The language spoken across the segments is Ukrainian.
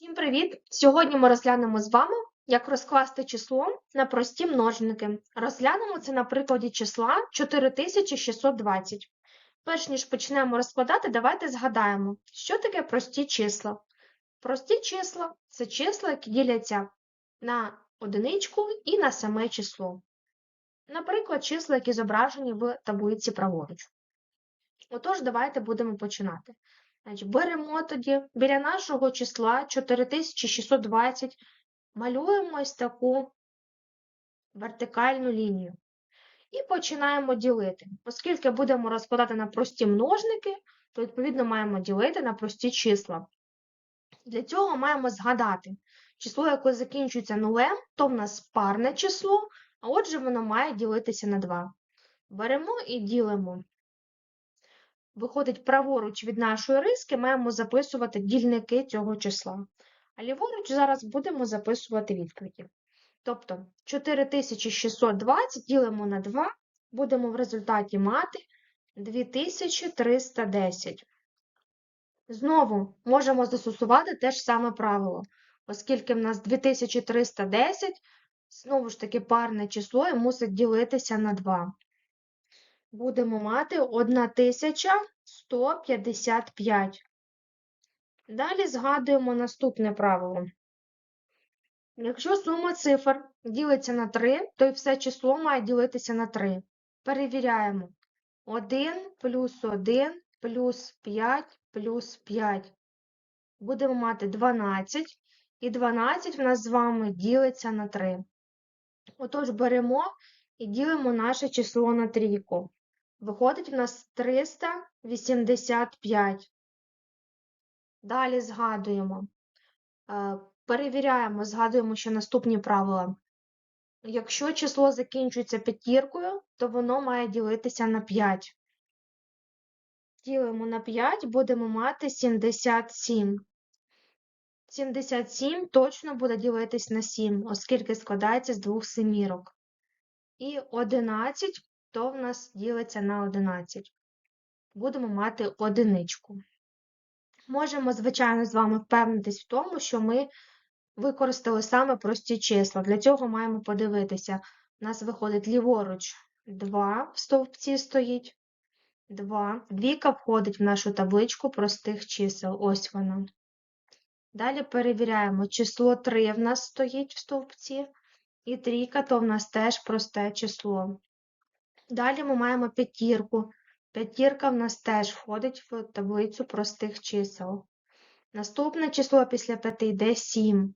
Всім привіт! Сьогодні ми розглянемо з вами, як розкласти число на прості множники. Розглянемо це на прикладі числа 4620. Перш ніж почнемо розкладати, давайте згадаємо, що таке прості числа. Прості числа це числа, які діляться на одиничку і на саме число. Наприклад, числа, які зображені в таблиці праворуч. Отож, давайте будемо починати. Значить, беремо тоді біля нашого числа 4620, малюємо ось таку вертикальну лінію. І починаємо ділити. Оскільки будемо розкладати на прості множники, то, відповідно, маємо ділити на прості числа. Для цього маємо згадати, число, яке закінчується нулем, то в нас парне число, а отже, воно має ділитися на 2. Беремо і ділимо виходить праворуч від нашої риски, маємо записувати дільники цього числа. А ліворуч зараз будемо записувати відповіді. Тобто 4620 ділимо на 2, будемо в результаті мати 2310. Знову можемо застосувати те ж саме правило, оскільки в нас 2310, знову ж таки парне число і мусить ділитися на 2 будемо мати 1155. Далі згадуємо наступне правило. Якщо сума цифр ділиться на 3, то і все число має ділитися на 3. Перевіряємо. 1 плюс 1 плюс 5 плюс 5. Будемо мати 12. І 12 в нас з вами ділиться на 3. Отож, беремо і ділимо наше число на трійку. Виходить в нас 385. Далі згадуємо. Е, перевіряємо, згадуємо ще наступні правила. Якщо число закінчується п'ятіркою, то воно має ділитися на 5. Ділимо на 5, будемо мати 77. 77 точно буде ділитись на 7, оскільки складається з двох семірок. І 11 то в нас ділиться на 11. Будемо мати одиничку. Можемо, звичайно, з вами впевнитись в тому, що ми використали саме прості числа. Для цього маємо подивитися. У нас виходить ліворуч 2 в стовпці стоїть. 2. Двійка входить в нашу табличку простих чисел. Ось вона. Далі перевіряємо, число 3 в нас стоїть в стовпці, і трійка то в нас теж просте число. Далі ми маємо п'ятірку. П'ятірка в нас теж входить в таблицю простих чисел. Наступне число після 5 йде 7.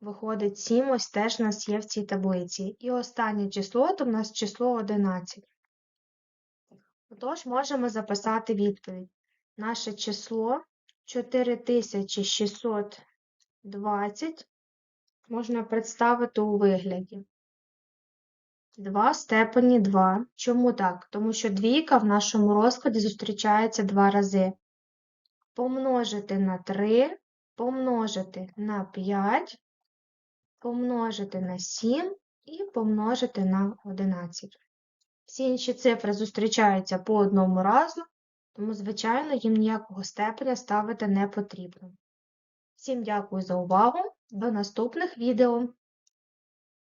Виходить 7, ось теж у нас є в цій таблиці. І останнє число то в нас число 11. Отож, можемо записати відповідь. Наше число 4620 можна представити у вигляді 2 степені 2. Чому так? Тому що двійка в нашому розкладі зустрічається два рази. Помножити на 3, помножити на 5, помножити на 7 і помножити на 11. Всі інші цифри зустрічаються по одному разу, тому, звичайно, їм ніякого степеня ставити не потрібно. Всім дякую за увагу. До наступних відео!